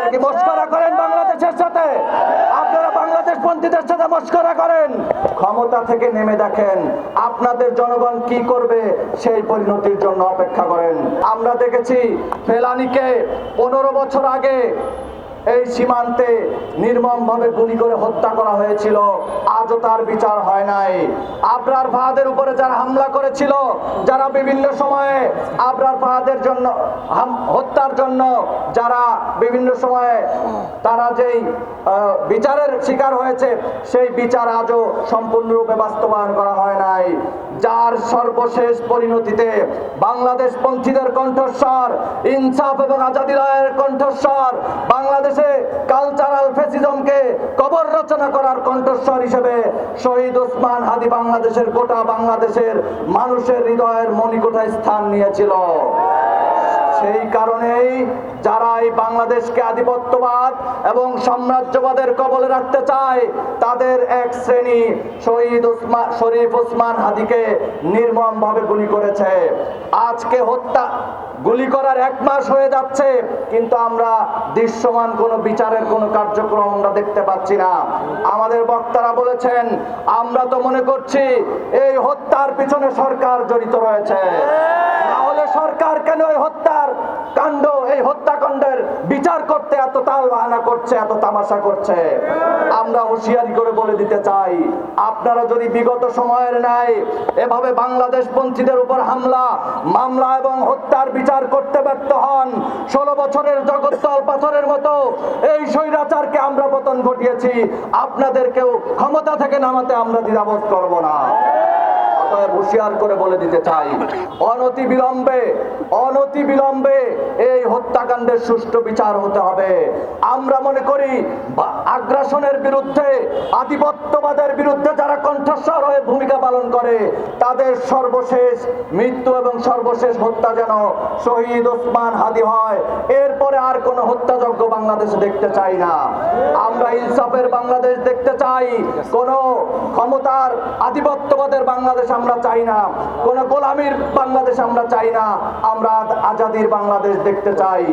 আপনারা কি মস্করা করেন বাংলাদেশের সাথে। আপনারা বাংলাদেশ পন্থীদের সাথে মস্করা করেন। ক্ষমতা থেকে নেমে দেখেন, আপনাদের জনগণ কি করবে সেই পরিণতির জন্য অপেক্ষা করেন। আমরা দেখেছি ফেলানিকে পনেরো বছর আগে এই সীমান্তে নির্মমভাবে গুলি করে হত্যা করা হয়েছিল। আজও তার বিচার হয় নাই। আবরার ফাহাদের উপরে যারা হামলা করেছিল, যারা বিভিন্ন সময়ে আবরার ফাহাদের জন্য হত্যার জন্য যারা বিভিন্ন সময়ে তারা যেই বিচারের শিকার হয়েছে, সেই বিচার আজও সম্পূর্ণরূপে বাস্তবায়ন করা হয় নাই। যার সর্বশেষ পরিণতিতে বাংলাদেশ পন্থীদের কণ্ঠস্বর, ইনসাফ এবং আজাদি রায়ের কণ্ঠস্বর, বাংলাদেশে কালচারাল ফেসিজমকে কবর রচনা করার কণ্ঠস্বর হিসেবে শহীদ ওসমান হাদি বাংলাদেশের গোটা বাংলাদেশের মানুষের হৃদয়ের মণিকোঠায় স্থান নিয়েছিল। সেই কারণেই যারা এই বাংলাদেশকে আধিপত্যবাদ এবং সাম্রাজ্যবাদের কবলে রাখতে চায়, তাদের এক শ্রেণি শহীদ ওসমান শরীফ উসমান হাদিকে নির্মম ভাবে গুলি করেছে। আজকে হত্যা গুলি করার এক মাস হয়ে যাচ্ছে, কিন্তু আমরা দৃশ্যমান কোনো বিচারের কোনো কার্যক্রম আমরা দেখতে পাচ্ছি না। আমাদের বক্তারা বলেছেন, আমরা তো মনে করছি এই হত্যার পিছনে সরকার জড়িত রয়েছে। সরকার কেন এই হত্যার কাণ্ড, এই হত্যাকাণ্ডের বিচার করতে এত তাল বাহানা করছে, এত তামাশা করছে? আমরা হুঁশিয়ারি করে বলে দিতে চাই, আপনারা যদি বিগত সময়ের ন্যায় এভাবে বাংলাদেশ পন্থীদের উপর হামলা, মামলা এবং হত্যার বিচার করতে ব্যর্থ হন, ষোলো বছরের জগত্তল পাথরের মতো এই স্বৈরাচারকে আমরা পতন ঘটিয়েছি, আপনাদেরকেও ক্ষমতা থেকে নামাতে আমরা দ্বিধাবোধ করব না। অতএব হুঁশিয়ার করে বলে দিতে চাই। অনতি বিলম্বে অনতি বিলম্বে এই হত্যাকাণ্ডের সুষ্ঠু বিচার হতে হবে। আমরা মনে করি আগ্রাসনের বিরুদ্ধে, আধিপত্যবাদের বিরুদ্ধে যারা কণ্ঠস্বর হয়ে ভূমিকা পালন করে, তাদের সর্বশেষ মৃত্যু এবং সর্বশেষ হত্যা যেন শহীদ ওসমান হাদি হয়। এরপরে আর কোনো হত্যাযজ্ঞ বাংলাদেশে দেখতে চাই না। আমরা ইনসাফের বাংলাদেশ দেখতে চাই। কোন ক্ষমতার আধিপত্যবাদের বাংলাদেশ আমরা চাই না। কোন গোলামীর বাংলাদেশ আমরা চাই না। আমরা আজাদির বাংলাদেশ দেখতে চাই।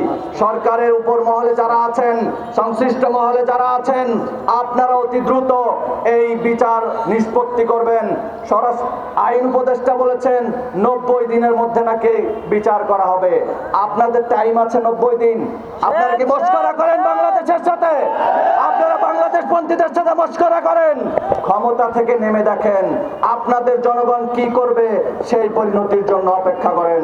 সরকারের উপর মহলে যারা আছেন সংশ্লিষ্ট মহলে যারা আছেন আপনারা অতি দ্রুত এই বিচার নিষ্পত্তি করবেন। সরাস আইন উপদেষ্টা বলেছেন নব্বই দিনের মধ্যে নাকি বিচার করা হবে। আপনাদের টাইম আছে নব্বই দিন। আপনারা কি মস্করা করেন বাংলাদেশের সাথে? আপনারা সাথে মস্করা করেন। ক্ষমতা থেকে নেমে দেখেন, আপনাদের জনগণ কি করবে সেই পরিণতির জন্য অপেক্ষা করেন।